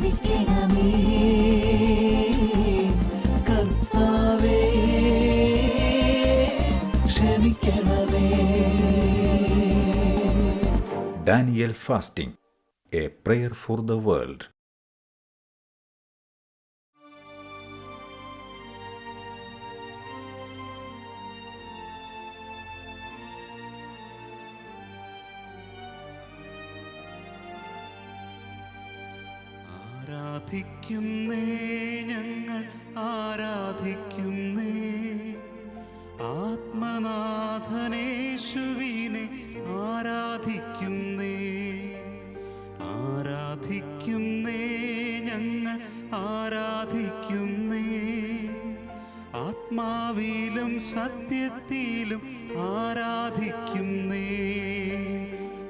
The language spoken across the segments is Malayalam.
ശ്രദ്ധിക്കണമേ fasting a prayer for the Prayer ആരാധിക്കുന്നേ ഞങ്ങൾ ആരാധിക്കുന്നേ. ആത്മനാഥനേശുവിനെ ആരാധിക്കുന്നേ. ആരാധിക്കുന്നേ ഞങ്ങൾ ആരാധിക്കുന്നേ. ആത്മാവിലും സത്യത്തിലും ആരാധിക്കുന്നേ.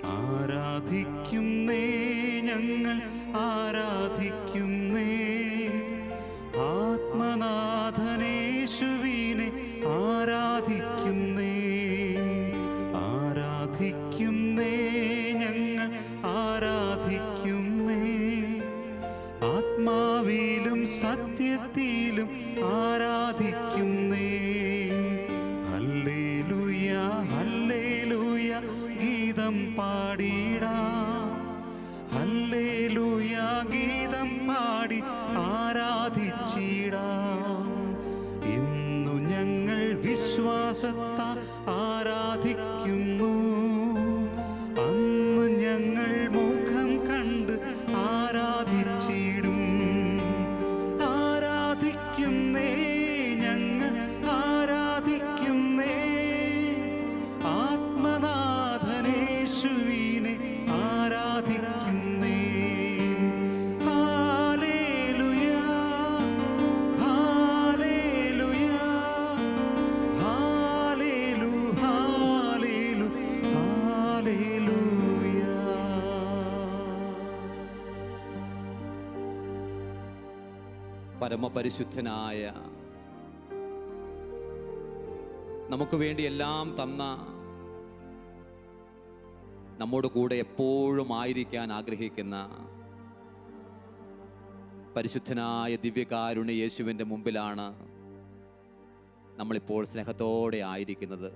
ആരാധിക്കുന്നേ ഞങ്ങൾ ആരാധിക്കുന്നേ. ആത്മനാഥനേശുവിനെ പരമപരിശുദ്ധനായ നമുക്ക് വേണ്ടി എല്ലാം തന്ന നമ്മോട് കൂടെ എപ്പോഴും ആയിരിക്കാൻ ആഗ്രഹിക്കുന്ന പരിശുദ്ധനായ ദിവ്യകാരുണ്യ യേശുവിന്റെ മുമ്പിലാണ് നമ്മളിപ്പോൾ സ്നേഹത്തോടെ ആയിരിക്കുന്നത്.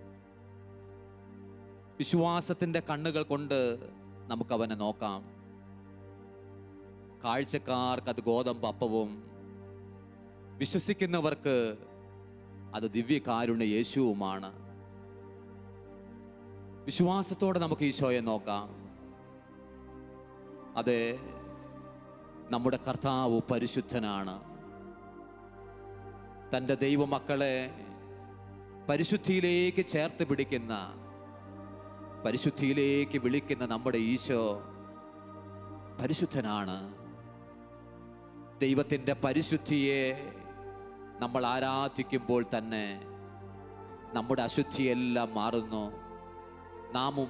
വിശ്വാസത്തിന്റെ കണ്ണുകൾ കൊണ്ട് നമുക്കവനെ നോക്കാം. കാഴ്ചക്കാർക്ക് അത് ഗോതമ്പ് അപ്പവും വിശ്വസിക്കുന്നവർക്ക് അത് ദിവ്യകാരുണ്യ യേശുവുമാണ്. വിശ്വാസത്തോടെ നമുക്ക് ഈശോയെ നോക്കാം. അതെ നമ്മുടെ കർത്താവ് പരിശുദ്ധനാണ്. തന്റെ ദൈവമക്കളെ പരിശുദ്ധിയിലേക്ക് ചേർത്ത് പിടിക്കുന്ന പരിശുദ്ധിയിലേക്ക് വിളിക്കുന്ന നമ്മുടെ ഈശോ പരിശുദ്ധനാണ്. ദൈവത്തിന്റെ പരിശുദ്ധിയെ നമ്മൾ ആരാധിക്കുമ്പോൾ തന്നെ നമ്മുടെ അശുദ്ധിയെല്ലാം മാറുന്നു. നാമും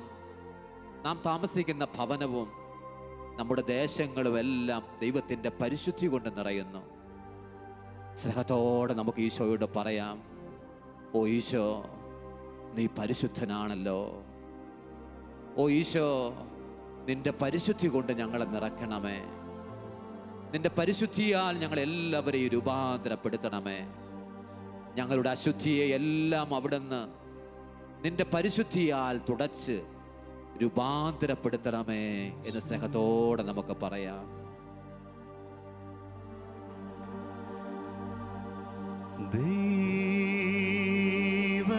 നാം താമസിക്കുന്ന ഭവനവും നമ്മുടെ ദേശങ്ങളും എല്ലാം ദൈവത്തിന്റെ പരിശുദ്ധി കൊണ്ട് നിറയുന്നു. സ്നേഹത്തോടെ നമുക്ക് ഈശോയോട് പറയാം ഓ ഈശോ നീ പരിശുദ്ധനാണല്ലോ. ഓ ഈശോ നിന്റെ പരിശുദ്ധി കൊണ്ട് ഞങ്ങളെ നിറയ്ക്കണമേ. നിന്റെ പരിശുദ്ധിയാൽ ഞങ്ങൾ എല്ലാവരെയും രൂപാന്തരപ്പെടുത്തണമേ. ഞങ്ങളുടെ അശുദ്ധിയെ എല്ലാം അവിടുന്ന് നിന്റെ പരിശുദ്ധിയാൽ തുടച്ച് രൂപാന്തരപ്പെടുത്തണമേ എന്ന് സ്നേഹത്തോടെ നമുക്ക് പറയാം.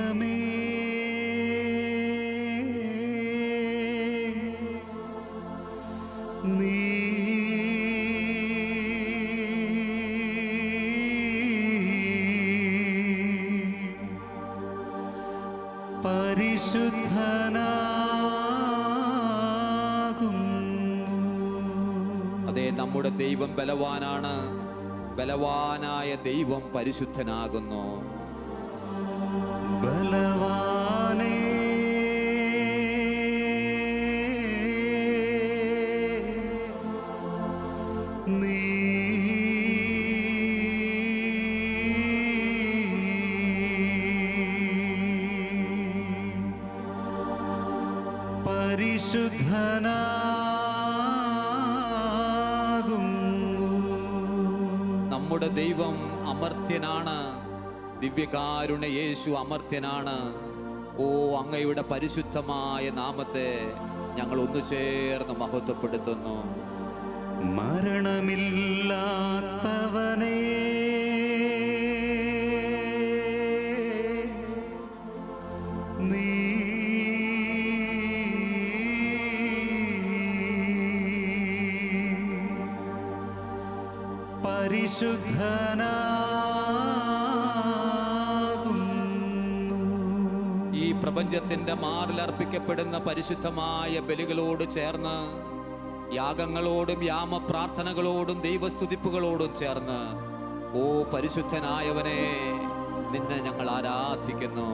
ദൈവമേ പരിശുദ്ധനാകുന്നു. അതെ നമ്മുടെ ദൈവം ബലവാനാണ്. ബലവാനായ ദൈവം പരിശുദ്ധനാകുന്നു. ബലവാനേ ദിവ്യകാരുണ്യ യേശു അമർത്യനാണ്. ഓ അങ്ങയുടെ പരിശുദ്ധമായ നാമത്തെ ഞങ്ങൾ ഒന്നു ചേർന്ന് മഹത്വപ്പെടുത്തുന്നു. മരണമില്ലാത്തവനേ നീ പരിശുദ്ധനാകുന്നു ഈ പ്രപഞ്ചത്തിന്റെ മാറിലർപ്പിക്കപ്പെടുന്ന പരിശുദ്ധമായ ബലികളോട് ചേർന്ന് യാഗങ്ങളോടും യാമ പ്രാർത്ഥനകളോടും ദൈവസ്തുതിപ്പുകളോടും ചേർന്ന് ഓ പരിശുദ്ധനായവനെ നിന്നെ ഞങ്ങൾ ആരാധിക്കുന്നു.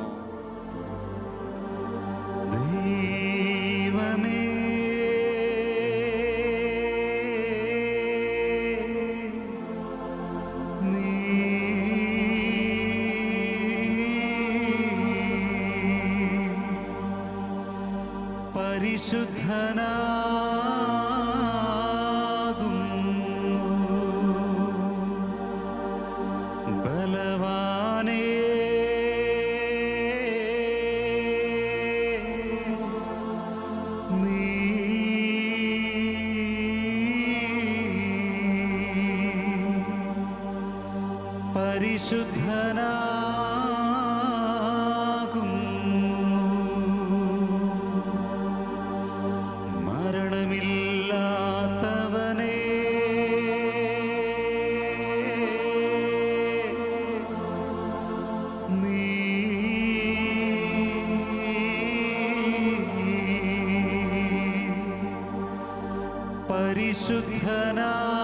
പരിശുദ്ധനാകുന്നു പരിശുദ്ധനാകുന്നു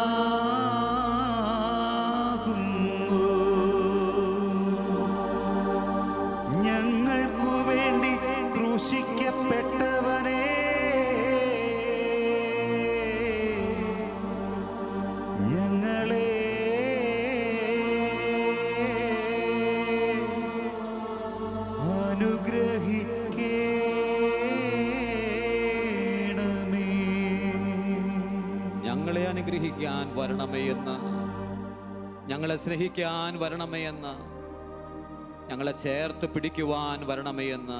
ഞങ്ങളെ സ്നേഹിക്കാൻ വരണമേ എന്ന് ഞങ്ങളെ ചേർത്ത് പിടിക്കുവാൻ വരണമേ എന്ന്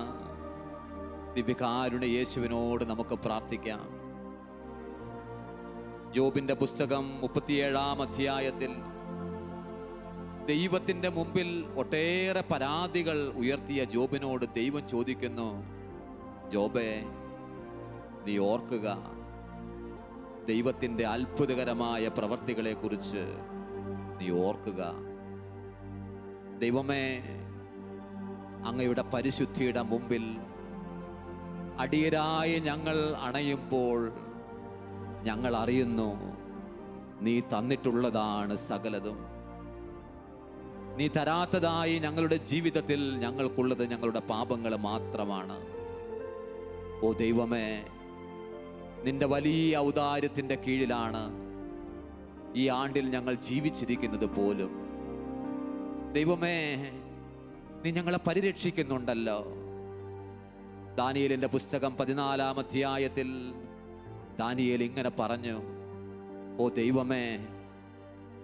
ദിവ്യകാരുണ്യ യേശുവിനോട് നമുക്ക് പ്രാർത്ഥിക്കാം. ജോബിന്റെ പുസ്തകം മുപ്പത്തിയേഴാം അധ്യായത്തിൽ ദൈവത്തിന്റെ മുമ്പിൽ ഒട്ടേറെ പരാതികൾ ഉയർത്തിയ ജോബിനോട് ദൈവം ചോദിക്കുന്നു ജോബെ നീ ഓർക്കുക ദൈവത്തിന്റെ അത്ഭുതകരമായ പ്രവർത്തികളെക്കുറിച്ച് നീ ഓർക്കുക. ദൈവമേ അങ്ങയുടെ പരിശുദ്ധിയുടെ മുമ്പിൽ അടിയരായി ഞങ്ങൾ അണയുമ്പോൾ ഞങ്ങൾ അറിയുന്നു നീ തന്നിട്ടുള്ളതാണ് സകലതും. നീ തരാത്തതായി ഞങ്ങളുടെ ജീവിതത്തിൽ ഞങ്ങൾക്കുള്ളത് ഞങ്ങളുടെ പാപങ്ങൾ മാത്രമാണ്. ഓ ദൈവമേ നിന്റെ വലിയ ഔദാര്യത്തിന്റെ കീഴിലാണ് ഈ ആണ്ടിൽ ഞങ്ങൾ ജീവിച്ചിരിക്കുന്നത് പോലും. ദൈവമേ നീ ഞങ്ങളെ പരിരക്ഷിക്കുന്നുണ്ടല്ലോ. ദാനിയലിന്റെ പുസ്തകം പതിനാലാം അധ്യായത്തിൽ ദാനിയേൽ ഇങ്ങനെ പറഞ്ഞു ഓ ദൈവമേ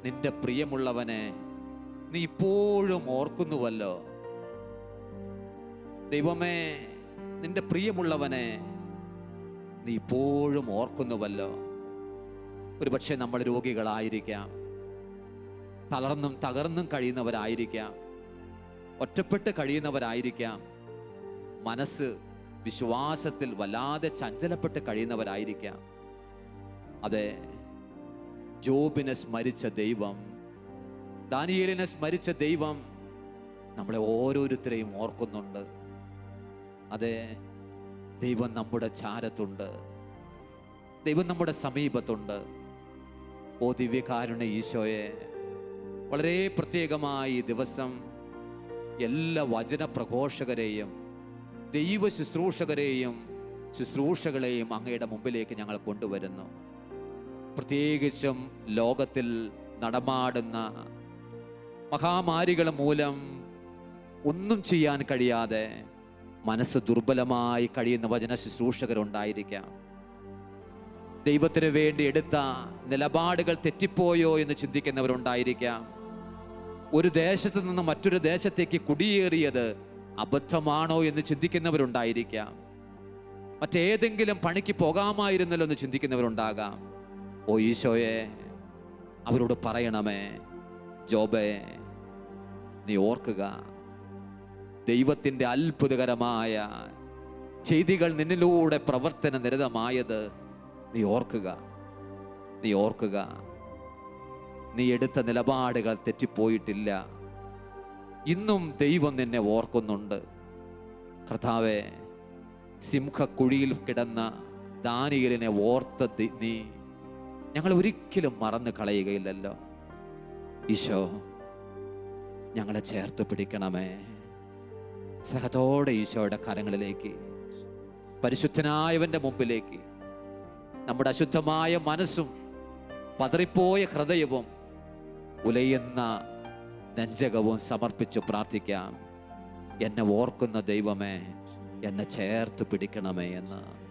നിന്റെ പ്രിയമുള്ളവനെ നീ ഇപ്പോഴും ഓർക്കുന്നുവല്ലോ. ദൈവമേ നിന്റെ പ്രിയമുള്ളവനെ നീ ഇപ്പോഴും ഓർക്കുന്നുവല്ലോ. ഒരുപക്ഷെ നമ്മൾ രോഗികളായിരിക്കാം. തളർന്നും തകർന്നും കഴിയുന്നവരായിരിക്കാം. ഒറ്റപ്പെട്ട് കഴിയുന്നവരായിരിക്കാം. മനസ്സ് വിശ്വാസത്തിൽ വല്ലാതെ ചഞ്ചലപ്പെട്ട് കഴിയുന്നവരായിരിക്കാം. അതെ ജോബിനെ സ്മരിച്ച ദൈവം ദാനിയേലിനെ സ്മരിച്ച ദൈവം നമ്മളെ ഓരോരുത്തരെയും ഓർക്കുന്നുണ്ട്. അതെ ദൈവം നമ്മുടെ ചാരത്തുണ്ട്. ദൈവം നമ്മുടെ സമീപത്തുണ്ട്. ഓ ദിവ്യകാരുണ്യ ഈശോയെ വളരെ പ്രത്യേകമായി ദിവസം എല്ലാ വചന പ്രഘോഷകരെയും ദൈവ ശുശ്രൂഷകരെയും ശുശ്രൂഷകളെയും അങ്ങയുടെ മുമ്പിലേക്ക് ഞങ്ങൾ കൊണ്ടുവരുന്നു. പ്രത്യേകിച്ചും ലോകത്തിൽ നടമാടുന്ന മഹാമാരികൾ മൂലം ഒന്നും ചെയ്യാൻ കഴിയാതെ മനസ്സ് ദുർബലമായി കഴിയുന്ന വചന ശുശ്രൂഷകരുണ്ടായിരിക്കാം. ദൈവത്തിന് വേണ്ടി എടുത്ത നിലപാടുകൾ തെറ്റിപ്പോയോ എന്ന് ചിന്തിക്കുന്നവരുണ്ടായിരിക്കാം. ഒരു ദേശത്ത് നിന്ന് മറ്റൊരു ദേശത്തേക്ക് കുടിയേറിയത് അബദ്ധമാണോ എന്ന് ചിന്തിക്കുന്നവരുണ്ടായിരിക്കാം. മറ്റേതെങ്കിലും പണിക്ക് പോകാമായിരുന്നല്ലോ എന്ന് ചിന്തിക്കുന്നവരുണ്ടാകാം. ഓ ഈശോയെ അവരോട് പറയണമേ ജോബേ നീ ഓർക്കുക ദൈവത്തിന്റെ അത്ഭുതകരമായ ചെയ്തികൾ നിന്നിലൂടെ പ്രവർത്തന നിരതമായത് നീ ഓർക്കുക. നീ ഓർക്കുക. നീ എടുത്ത നിലപാടുകൾ തെറ്റിപ്പോയിട്ടില്ല. ഇന്നും ദൈവം നിന്നെ ഓർക്കുന്നുണ്ട്. കർത്താവെ സിംഹക്കുഴിയിൽ കിടന്ന ദാനിയലിനെ ഓർത്ത നീ ഞങ്ങൾ ഒരിക്കലും മറന്നു കളയുകയില്ലല്ലോ. ഈശോ ഞങ്ങളെ ചേർത്ത് പിടിക്കണമേ. സ്നേഹത്തോടെ ഈശോയുടെ കരങ്ങളിലേക്ക് പരിശുദ്ധനായവന്റെ മുമ്പിലേക്ക് നമ്മുടെ അശുദ്ധമായ മനസ്സും പതറിപ്പോയ ഹൃദയവും ഉലയുന്ന നെഞ്ചകവും സമർപ്പിച്ച് പ്രാർത്ഥിക്കാം. എന്നെ ഓർക്കുന്ന ദൈവമേ എന്നെ ചേർത്ത് പിടിക്കണമേ എന്ന്.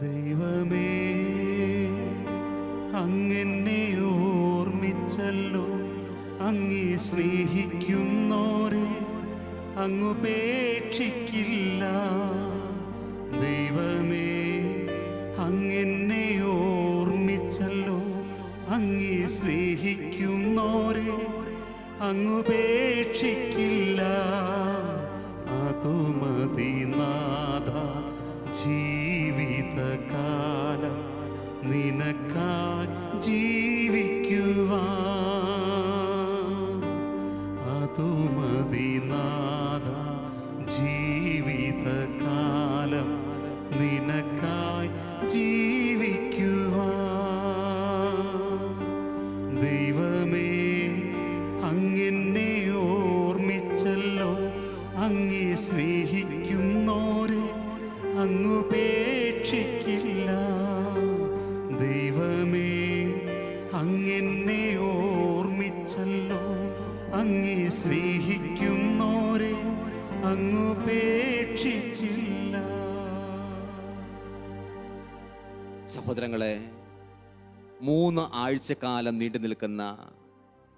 ദൈവമേ അങ്ങനെ ഓർമ്മിച്ചല്ലോ. അങ്ങേ സ്നേഹിക്കുന്നോരെ അങ്ങുപേക്ഷിക്കില്ല ദൈവമേ അങ്ങെന്നെ ഓർമ്മിച്ചല്ലോ അങ്ങേ സ്നേഹിക്കുന്നോരെ അങ്ങുപേക്ഷിക്കില്ല അതുമതി നാഥ ജീവിതകാലം. നിനക്കാ ജീവിക്കുവാൻ ആഴ്ചക്കാലം നീണ്ടു നിൽക്കുന്ന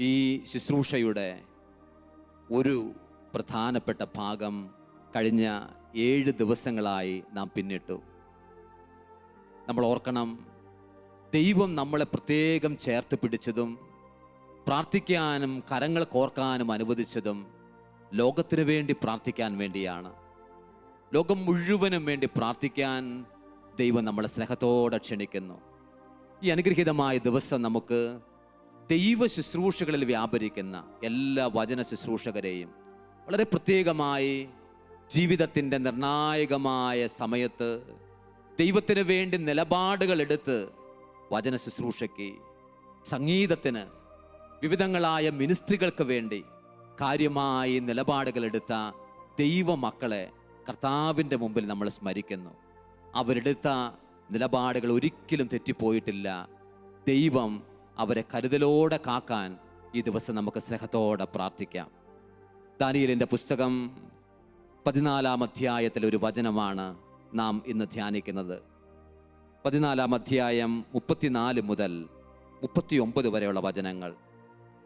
ഈ ശുശ്രൂഷയുടെ ഒരു പ്രധാനപ്പെട്ട ഭാഗം കഴിഞ്ഞ ഏഴ് ദിവസങ്ങളായി നാം പിന്നിട്ടു. നമ്മൾ ഓർക്കണം ദൈവം നമ്മളെ പ്രത്യേകം ചേർത്ത് പിടിച്ചതും പ്രാർത്ഥിക്കാനും കരങ്ങൾ കോർക്കാനും അനുവദിച്ചതും ലോകത്തിന് വേണ്ടി പ്രാർത്ഥിക്കാൻ വേണ്ടിയാണ്. ലോകം മുഴുവനും വേണ്ടി പ്രാർത്ഥിക്കാൻ ദൈവം നമ്മളെ സ്നേഹത്തോടെ ക്ഷണിക്കുന്നു. ഈ അനുഗ്രഹീതമായ ദിവസം നമുക്ക് ദൈവ ശുശ്രൂഷകളിൽ വ്യാപരിക്കുന്ന എല്ലാ വചന ശുശ്രൂഷകരെയും വളരെ പ്രത്യേകമായി ജീവിതത്തിന്റെ നിർണായകമായ സമയത്ത് ദൈവത്തിന് വേണ്ടി നിലപാടുകൾ എടുത്ത് വചന ശുശ്രൂഷയ്ക്ക് സംഗീതത്തിന് വിവിധങ്ങളായ മിനിസ്ട്രികൾക്ക് വേണ്ടി കാര്യമായി നിലപാടുകൾ എടുത്ത ദൈവമക്കളെ കർത്താവിന്റെ മുമ്പിൽ നമ്മൾ സ്മരിക്കുന്നു. അവരെടുത്ത നിലപാടുകൾ ഒരിക്കലും തെറ്റിപ്പോയിട്ടില്ല. ദൈവം അവരെ കരുതലോടെ കാക്കാൻ ഈ ദിവസം നമുക്ക് സ്നേഹത്തോടെ പ്രാർത്ഥിക്കാം. ദാനിയലിന്റെ പുസ്തകം പതിനാലാം അധ്യായത്തിൽ ഒരു വചനമാണ് നാം ഇന്ന് ധ്യാനിക്കുന്നത്. പതിനാലാം അധ്യായം മുപ്പത്തിനാല് മുതൽ മുപ്പത്തിയൊമ്പത് വരെയുള്ള വചനങ്ങൾ.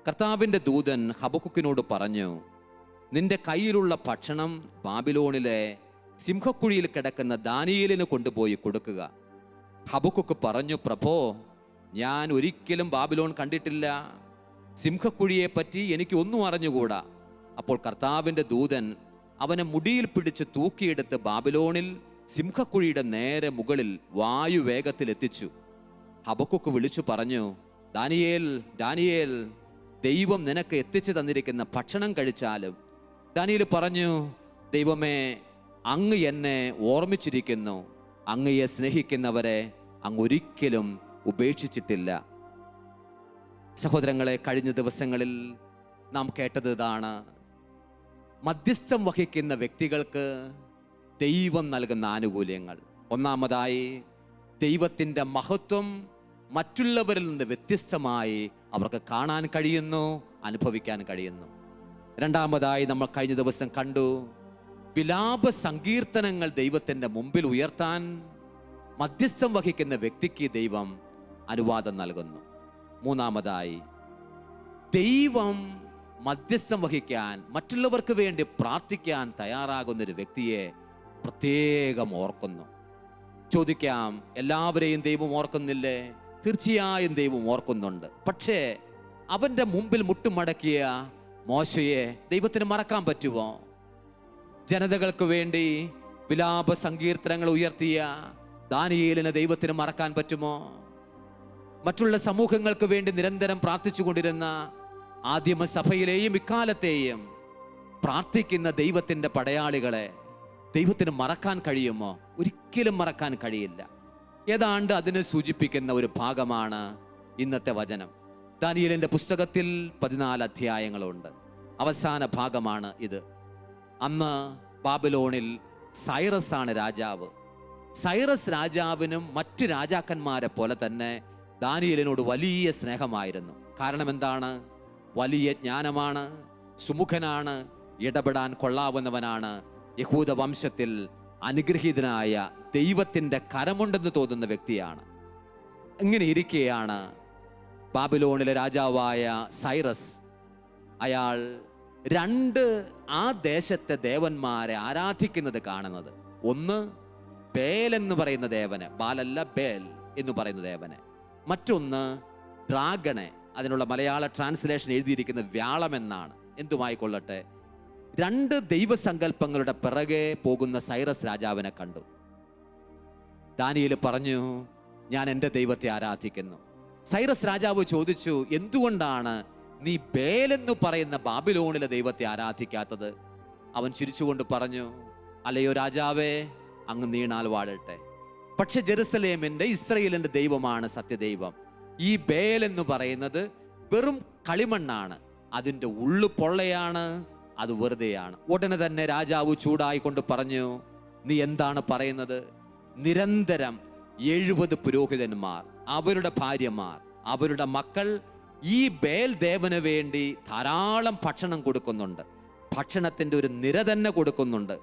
കർത്താവിന്റെ ദൂതൻ ഹബക്കുക്കിനോട് പറഞ്ഞു നിന്റെ കയ്യിലുള്ള ഭക്ഷണം ബാബിലോണിലെ സിംഹക്കുഴിയിൽ കിടക്കുന്ന ദാനിയേലിന് കൊണ്ടുപോയി കൊടുക്കുക. ഹബക്കുക്ക് പറഞ്ഞു പ്രഭോ ഞാൻ ഒരിക്കലും ബാബിലോൺ കണ്ടിട്ടില്ല. സിംഹക്കുഴിയെ പറ്റി എനിക്ക് ഒന്നും അറിഞ്ഞുകൂടാ. അപ്പോൾ കർത്താവിന്റെ ദൂതൻ അവനെ മുടിയിൽ പിടിച്ച് തൂക്കിയെടുത്ത് ബാബിലോണിൽ സിംഹക്കുഴിയുടെ നേരെ മുകളിൽ വായുവേഗത്തിൽ എത്തിച്ചു ഹബക്കുക്ക് വിളിച്ചു പറഞ്ഞു ദാനിയേൽ ദാനിയേൽ ദൈവം നിനക്ക് എത്തിച്ചു തന്നിരിക്കുന്ന ഭക്ഷണം കഴിച്ചാലും ദാനിയേൽ പറഞ്ഞു ദൈവമേ അങ്ങ് എന്നെ ഓർമ്മിച്ചിരിക്കുന്നു. അങ്ങയെ സ്നേഹിക്കുന്നവരെ അങ്ങ് ഒരിക്കലും ഉപേക്ഷിച്ചിട്ടില്ല. സഹോദരങ്ങളെ കഴിഞ്ഞ ദിവസങ്ങളിൽ നാം കേട്ടത് ഇതാണ്. മധ്യസ്ഥം വഹിക്കുന്ന വ്യക്തികൾക്ക് ദൈവം നൽകുന്ന ആനുകൂല്യങ്ങൾ. ഒന്നാമതായി ദൈവത്തിന്റെ മഹത്വം മറ്റുള്ളവരിൽ നിന്ന് വ്യത്യസ്തമായി അവർക്ക് കാണാൻ കഴിയുന്നു അനുഭവിക്കാൻ കഴിയുന്നു. രണ്ടാമതായി നമ്മൾ കഴിഞ്ഞ ദിവസം കണ്ടു വിലാപ സങ്കീർത്തനങ്ങൾ ദൈവത്തിന്റെ മുമ്പിൽ ഉയർത്താൻ മധ്യസ്ഥം വഹിക്കുന്ന വ്യക്തിക്ക് ദൈവം അനുവാദം നൽകുന്നു. മൂന്നാമതായി ദൈവം മധ്യസ്ഥം വഹിക്കാൻ മറ്റുള്ളവർക്ക് വേണ്ടി പ്രാർത്ഥിക്കാൻ തയ്യാറാകുന്ന ഒരു വ്യക്തിയെ പ്രത്യേകം ഓർക്കുന്നു. ചോദിക്കാം എല്ലാവരെയും ദൈവം ഓർക്കുന്നില്ലേ? തീർച്ചയായും ദൈവം ഓർക്കുന്നുണ്ട്. പക്ഷേ അവന്റെ മുമ്പിൽ മുട്ടുമടക്കിയ മോശയെ ദൈവത്തിന് മറക്കാൻ പറ്റുമോ? ജനതകൾക്ക് വേണ്ടി വിലാപ സങ്കീർത്തനങ്ങൾ ഉയർത്തിയ ദാനിയേലിന് ദൈവത്തിന് മറക്കാൻ പറ്റുമോ? മറ്റുള്ള സമൂഹങ്ങൾക്ക് വേണ്ടി നിരന്തരം പ്രാർത്ഥിച്ചുകൊണ്ടിരുന്ന ആദ്യമ സഭയിലെയും ഇക്കാലത്തെയും പ്രാർത്ഥിക്കുന്ന ദൈവത്തിന്റെ പടയാളികളെ ദൈവത്തിന് മറക്കാൻ കഴിയുമോ? ഒരിക്കലും മറക്കാൻ കഴിയില്ല. ഏതാണ്ട് അതിനെ സൂചിപ്പിക്കുന്ന ഒരു ഭാഗമാണ് ഇന്നത്തെ വചനം. ദാനിയലിന്റെ പുസ്തകത്തിൽ പതിനാല് അധ്യായങ്ങളുണ്ട്. അവസാന ഭാഗമാണ് ഇത്. അന്ന് ബാബിലോണിൽ സൈറസാണ് രാജാവ്. സൈറസ് രാജാവിനും മറ്റു രാജാക്കന്മാരെ പോലെ തന്നെ ദാനിയലിനോട് വലിയ സ്നേഹമായിരുന്നു. കാരണം എന്താണ്? വലിയ ജ്ഞാനമാണ് സുമുഖനാണ് ഇടപെടാൻ കൊള്ളാവുന്നവനാണ്. യഹൂദ വംശത്തിൽ അനുഗ്രഹീതനായ ദൈവത്തിന്റെ കരമുണ്ടെന്ന് തോന്നുന്ന വ്യക്തിയാണ്. ഇങ്ങനെ ഇരിക്കെയാണ് ബാബിലോണിലെ രാജാവായ സൈറസ്. അയാൾ രണ്ട് ആ ദേശത്തെ ദേവന്മാരെ ആരാധിക്കുന്നത് കാണുന്നത്. ഒന്ന് ബേൽ എന്ന് പറയുന്ന ദേവന് ബാലല്ല ബേൽ എന്ന് പറയുന്ന ദേവന്. മറ്റൊന്ന് ഡ്രാഗണെ അതിനുള്ള മലയാള ട്രാൻസ്ലേഷൻ എഴുതിയിരിക്കുന്ന വ്യാളം എന്നാണ്. എന്തുമായിക്കൊള്ളട്ടെ? രണ്ട് ദൈവസങ്കല്പങ്ങളുടെ പിറകെ പോകുന്ന സൈറസ് രാജാവിനെ കണ്ടു. ദാനിയിൽ പറഞ്ഞു ഞാൻ എന്റെ ദൈവത്തെ ആരാധിക്കുന്നു. സൈറസ് രാജാവ് ചോദിച്ചു എന്തുകൊണ്ടാണ് നീ ബേലെന്ന് പറയുന്ന ബാബിലോണിലെ ദൈവത്തെ ആരാധിക്കാത്തത്? അവൻ ചിരിച്ചുകൊണ്ട് പറഞ്ഞു അല്ലയോ രാജാവേ അങ്ങ് നീണാൽ വാഴട്ടെ. പക്ഷെ ജെറുസലേമിന്റെ ഇസ്രയേലിന്റെ ദൈവമാണ് സത്യദൈവം. ഈ ബേൽ എന്ന് പറയുന്നത് വെറും കളിമണ്ണാണ്. അതിന്റെ ഉള്ളു പൊള്ളയാണ് അത് വെറുതെയാണ്. ഉടനെ തന്നെ രാജാവ് ചൂടായിക്കൊണ്ട് പറഞ്ഞു നീ എന്താണ് പറയുന്നത്? നിരന്തരം എഴുപത് പുരോഹിതന്മാർ അവരുടെ ഭാര്യമാർ അവരുടെ മക്കൾ ഈ ബേൽ ദേവന് വേണ്ടി ധാരാളം ഭക്ഷണം കൊടുക്കുന്നുണ്ട്. ഭക്ഷണത്തിന്റെ ഒരു നിര തന്നെ കൊടുക്കുന്നുണ്ട്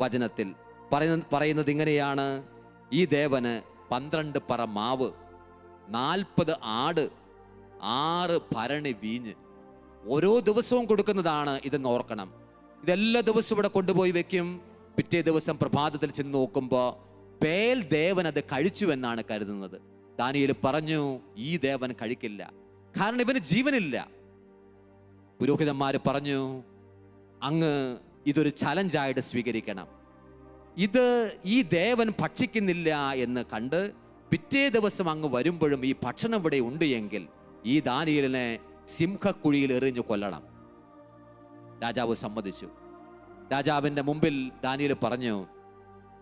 വചനത്തിൽ. പറയുന്ന പറയുന്നത് ഇങ്ങനെയാണ്. ഈ ദേവന് പന്ത്രണ്ട് പറ മാവ് നാൽപ്പത് ആട് ആറ് ഭരണി വീഞ്ഞ്. ഓരോ ദിവസവും കൊടുക്കുന്നതാണ് ഇതെന്ന് ഓർക്കണം. ഇതെല്ലാ ദിവസവും ഇവിടെ കൊണ്ടുപോയി വെക്കും. പിറ്റേ ദിവസം പ്രഭാതത്തിൽ ചെന്ന് നോക്കുമ്പോൾ ബേൽ ദേവൻ അത് കഴിച്ചു എന്നാണ് കരുതുന്നത്. ദാനിയിൽ പറഞ്ഞു ഈ ദേവൻ കഴിക്കില്ല. കാരണം ഇവന് ജീവനില്ല. പുരോഹിതന്മാർ പറഞ്ഞു അങ്ങ് ഇതൊരു ചലഞ്ചായിട്ട് സ്വീകരിക്കണം. ഇത് ഈ ദേവൻ ഭക്ഷിക്കുന്നില്ല എന്ന് കണ്ട് പിറ്റേ ദിവസം അങ്ങ് വരുമ്പോഴും ഈ ഭക്ഷണം ഇവിടെ ഉണ്ട് എങ്കിൽ ഈ ദാനിയലിനെ സിംഹക്കുഴിയിൽ എറിഞ്ഞു കൊല്ലണം. രാജാവ് സമ്മതിച്ചു. രാജാവിന്റെ മുമ്പിൽ ദാനിയൽ പറഞ്ഞു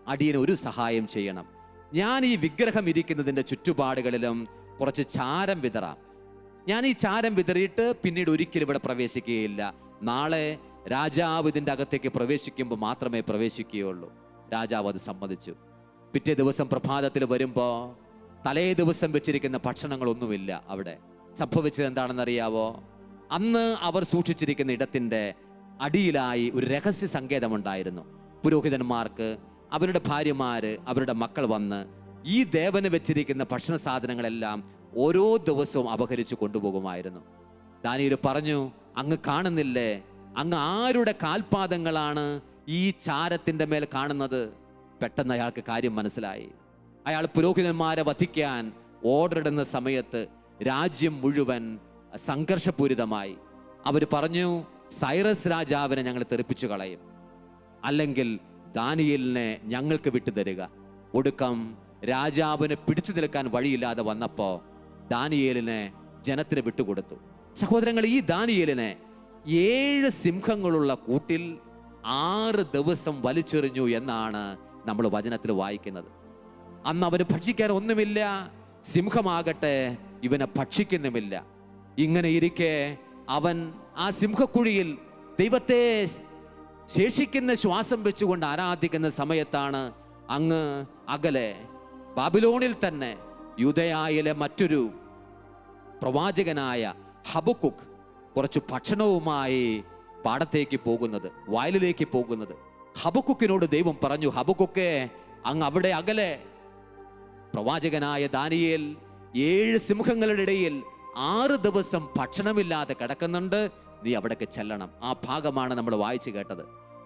അടിയന് ഒരു സഹായം ചെയ്യണം. ഞാൻ ഈ വിഗ്രഹം ഇരിക്കുന്നതിന്റെ ചുറ്റുപാടുകളിലും കുറച്ച് ചാരം വിതറാം. ഞാൻ ഈ ചാരം വിതറിയിട്ട് പിന്നീട് ഒരിക്കലും ഇവിടെ പ്രവേശിക്കുകയില്ല. നാളെ രാജാവ് ഇതിന്റെ അകത്തേക്ക് പ്രവേശിക്കുമ്പോൾ മാത്രമേ പ്രവേശിക്കുകയുള്ളൂ. രാജാവ് അത് സമ്മതിച്ചു. പിറ്റേ ദിവസം പ്രഭാതത്തിൽ വരുമ്പോൾ തലേ ദിവസം വെച്ചിരിക്കുന്ന ഭക്ഷണങ്ങളൊന്നുമില്ല അവിടെ. സംഭവിച്ചത് എന്താണെന്നറിയാവോ? അന്ന് അവർ സൂക്ഷിച്ചിരിക്കുന്ന ഇടത്തിന്റെ അടിയിലായി ഒരു രഹസ്യ സങ്കേതമുണ്ടായിരുന്നു. പുരോഹിതന്മാർക്ക് അവരുടെ ഭാര്യമാർ അവരുടെ മക്കൾ വന്ന് ഈ ദേവന് വെച്ചിരിക്കുന്ന ഭക്ഷണ സാധനങ്ങളെല്ലാം ഓരോ ദിവസവും അപഹരിച്ചു കൊണ്ടുപോകുമായിരുന്നു. ദാനിയിൽ പറഞ്ഞു അങ്ങ് കാണുന്നില്ലേ? അങ്ങ് ആരുടെ കാൽപാദങ്ങളാണ് ഈ ചാരത്തിന്റെ മേൽ കാണുന്നത്? പെട്ടെന്ന് അയാൾക്ക് കാര്യം മനസ്സിലായി. അയാൾ പുരോഹിതന്മാരെ വധിക്കാൻ ഓർഡർ ഇടുന്ന സമയത്ത് രാജ്യം മുഴുവൻ സംഘർഷപൂരിതമായി. അവർ പറഞ്ഞു സൈറസ് രാജാവിനെ ഞങ്ങൾ തെറിപ്പിച്ചു കളയും. അല്ലെങ്കിൽ ദാനിയലിനെ ഞങ്ങൾക്ക് വിട്ടുതരിക. ഒടുക്കം രാജാവിനെ പിടിച്ചു നിൽക്കാൻ വഴിയില്ലാതെ വന്നപ്പോൾ ദാനിയേലിനെ ജനത്തിന് വിട്ടുകൊടുത്തു. സഹോദരങ്ങൾ ഈ ദാനിയേലിനെ ഏഴ് സിംഹങ്ങളുള്ള കൂട്ടിൽ ആറ് ദിവസം വലിച്ചെറിഞ്ഞു എന്നാണ് നമ്മൾ വചനത്തിൽ വായിക്കുന്നത്. അന്ന് അവന് ഭക്ഷിക്കാൻ ഒന്നുമില്ല സിംഹമാകട്ടെ ഇവനെ ഭക്ഷിക്കുന്നുമില്ല. ഇങ്ങനെ ഇരിക്കെ അവൻ ആ സിംഹക്കുഴിയിൽ ദൈവത്തെ ശേഷിക്കുന്ന ശ്വാസം വെച്ചുകൊണ്ട് ആരാധിക്കുന്ന സമയത്താണ് അങ്ങ് അകലെ ബാബിലോണിൽ തന്നെ യുദയായിലെ മറ്റൊരു പ്രവാചകനായ ഹബുക്കുക്ക് കുറച്ച് ഭക്ഷണവുമായി പാടത്തേക്ക് പോകുന്നത് വയലിലേക്ക് പോകുന്നത്. ഹബക്കുക്കിനോട് ദൈവം പറഞ്ഞു ഹബക്കുക്കെ അങ്ങ് അവിടെ അകലെ. പ്രവാചകനായ ദാനിയേൽ ഏഴ് സിംഹങ്ങളുടെ ഇടയിൽ ആറ് ദിവസം ഭക്ഷണമില്ലാതെ കിടക്കുന്നുണ്ട്. നീ അവിടേക്ക് ചെല്ലണം. ആ ഭാഗമാണ് നമ്മൾ വായിച്ചു കേട്ടത്.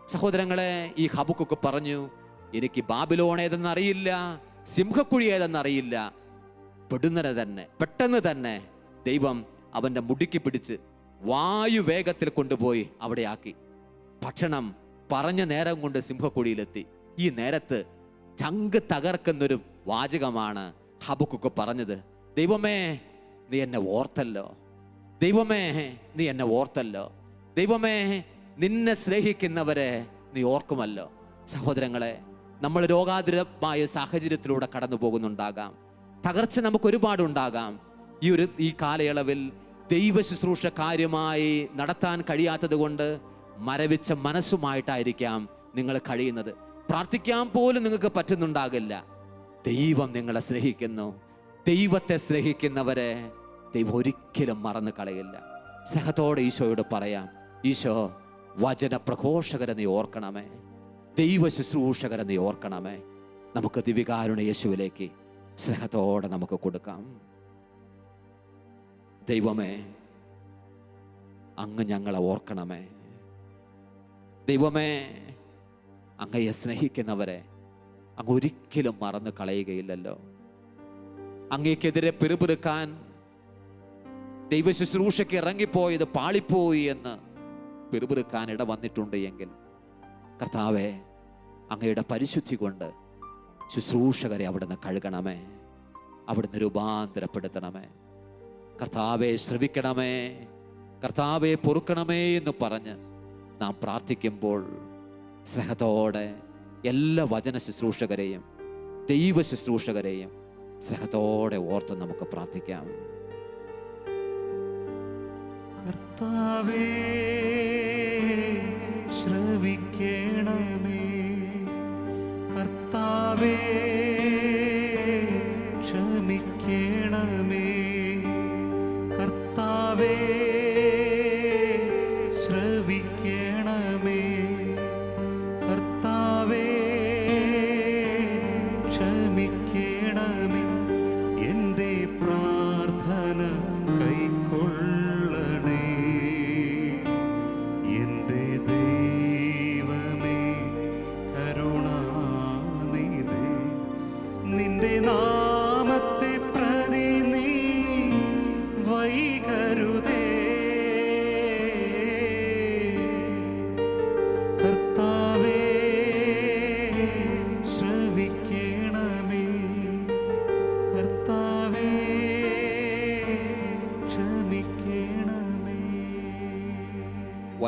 സഹോദരങ്ങളെ ഈ ഹബുക്കൊക്കെ പറഞ്ഞു എനിക്ക് ബാബിലോൺ ഏതെന്നറിയില്ല സിംഹക്കുഴി ഏതെന്നറിയില്ല. പെടുന്നനെ തന്നെ പെട്ടെന്ന് തന്നെ ദൈവം അവന്റെ മുടുക്കി പിടിച്ച് വായു വേഗത്തിൽ കൊണ്ടുപോയി അവിടെ ആക്കി. ഭക്ഷണം പറഞ്ഞ നേരം കൊണ്ട് സിംഹക്കുടിയിലെത്തി ഈ നേരത്ത് ചങ്ക് തകർക്കുന്നൊരു വാചകമാണ് ഹബുക്കൊക്കെ പറഞ്ഞത്. ദൈവമേ നീ എന്നെ ഓർത്തല്ലോ. ദൈവമേ നീ എന്നെ ഓർത്തല്ലോ. ദൈവമേ നിന്നെ സ്നേഹിക്കുന്നവരെ നീ ഓർക്കുമല്ലോ. സഹോദരങ്ങളെ നമ്മൾ രോഗാതുരമായ സാഹചര്യത്തിലൂടെ കടന്നു പോകുന്നുണ്ടാകാം തകർച്ച നമുക്ക് ഒരുപാടുണ്ടാകാം. ഈ ഒരു ഈ കാലയളവിൽ ദൈവ ശുശ്രൂഷ കാര്യമായി നടത്താൻ കഴിയാത്തത് കൊണ്ട് മരവിച്ച മനസ്സുമായിട്ടായിരിക്കാം നിങ്ങൾ കഴിയുന്നത്. പ്രാർത്ഥിക്കാൻ പോലും നിങ്ങൾക്ക് പറ്റുന്നുണ്ടാകില്ല. ദൈവം നിങ്ങളെ സ്നേഹിക്കുന്നു. ദൈവത്തെ സ്നേഹിക്കുന്നവരെ ദൈവം ഒരിക്കലും മറന്നു കളയില്ല. സ്നേഹത്തോടെ ഈശോയോട് പറയാം ഈശോ വചന പ്രഘോഷകരെ നീ ഓർക്കണമേ. ദൈവ ശുശ്രൂഷകരെ നീ ഓർക്കണമേ. നമുക്ക് ദിവികാരുണ യേശുവിലേക്ക് സ്നേഹത്തോടെ നമുക്ക് കൊടുക്കാം. ദൈവമേ അങ്ങ് ഞങ്ങളെ ഓർക്കണമേ. ദൈവമേ അങ്ങയെ സ്നേഹിക്കുന്നവരെ അങ്ങ് ഒരിക്കലും മറന്നു കളയുകയില്ലല്ലോ. അങ്ങേക്കെതിരെ പിറുപിറുക്കാൻ ദൈവ ശുശ്രൂഷയ്ക്ക് ഇറങ്ങിപ്പോയത് പാളിപ്പോയി എന്ന് പിറുപിറുക്കാൻ ഇട വന്നിട്ടുണ്ട് എങ്കിൽ കർത്താവെ അങ്ങയുടെ പരിശുദ്ധി കൊണ്ട് ശുശ്രൂഷകരെ അവിടുന്ന് കഴുകണമേ. അവിടുന്ന് രൂപാന്തരപ്പെടുത്തണമേ. കർത്താവെ ശ്രവിക്കണമേ കർത്താവെ പൊറുക്കണമേ എന്ന് പറഞ്ഞ് നാം പ്രാർത്ഥിക്കുമ്പോൾ സ്നേഹത്തോടെ എല്ലാ വചന ശുശ്രൂഷകരെയും ദൈവ ശുശ്രൂഷകരെയും സ്നേഹത്തോടെ ഓർത്ത് നമുക്ക് പ്രാർത്ഥിക്കാം. കർത്താവേ ശ്രവിക്കണമേ. കർത്താവേ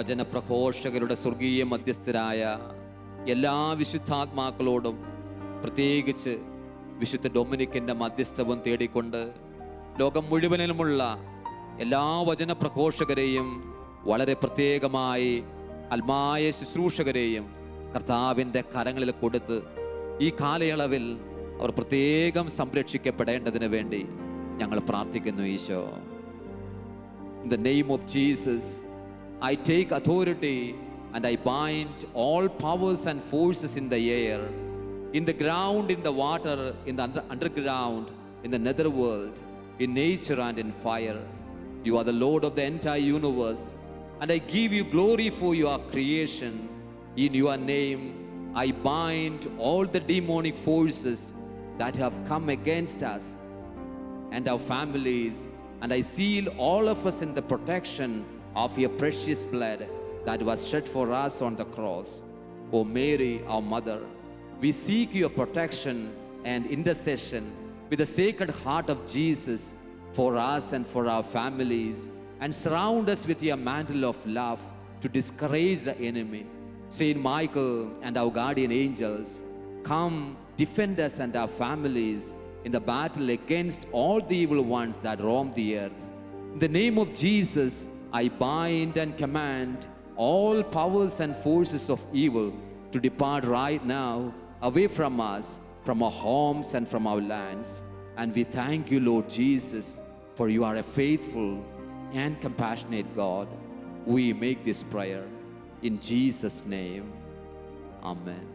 വചന പ്രഘോഷകരുടെ സ്വർഗീയ മധ്യസ്ഥരായ എല്ലാ വിശുദ്ധാത്മാക്കളോടും പ്രത്യേകിച്ച് വിശുദ്ധ ഡൊമിനിക്കിന്റെ മധ്യസ്ഥവും തേടിക്കൊണ്ട് ലോകം മുഴുവനിലുമുള്ള എല്ലാ വചന പ്രഘോഷകരെയും വളരെ പ്രത്യേകമായി അൽമായ ശുശ്രൂഷകരെയും കർത്താവിന്റെ കരങ്ങളിൽ കൊടുത്ത് ഈ കാലയളവിൽ അവർ പ്രത്യേകം സംരക്ഷിക്കപ്പെടേണ്ടതിന് വേണ്ടി ഞങ്ങൾ പ്രാർത്ഥിക്കുന്നു Isho. In the name of Jesus, I take authority and I bind all powers and forces in the air, in the ground, in the water, in the under- underground, in the netherworld, in nature and in fire. You are the Lord of the entire universe, and I give you glory for your creation. In your name, I bind all the demonic forces that have come against us and our families, and I seal all of us in the protection of your precious blood that was shed for us on the cross. O Mary, our mother, we seek your protection and intercession with the sacred heart of Jesus for us and for our families, and surround us with your mantle of love to discourage the enemy. Saint Michael and our guardian angels, come defend us and our families in the battle against all the evil ones that roam the earth. In the name of Jesus, I bind and command all powers and forces of evil to depart right now away from us, from our homes and from our lands. And we thank you, Lord Jesus, for you are a faithful and compassionate God. We make this prayer in Jesus' name. Amen.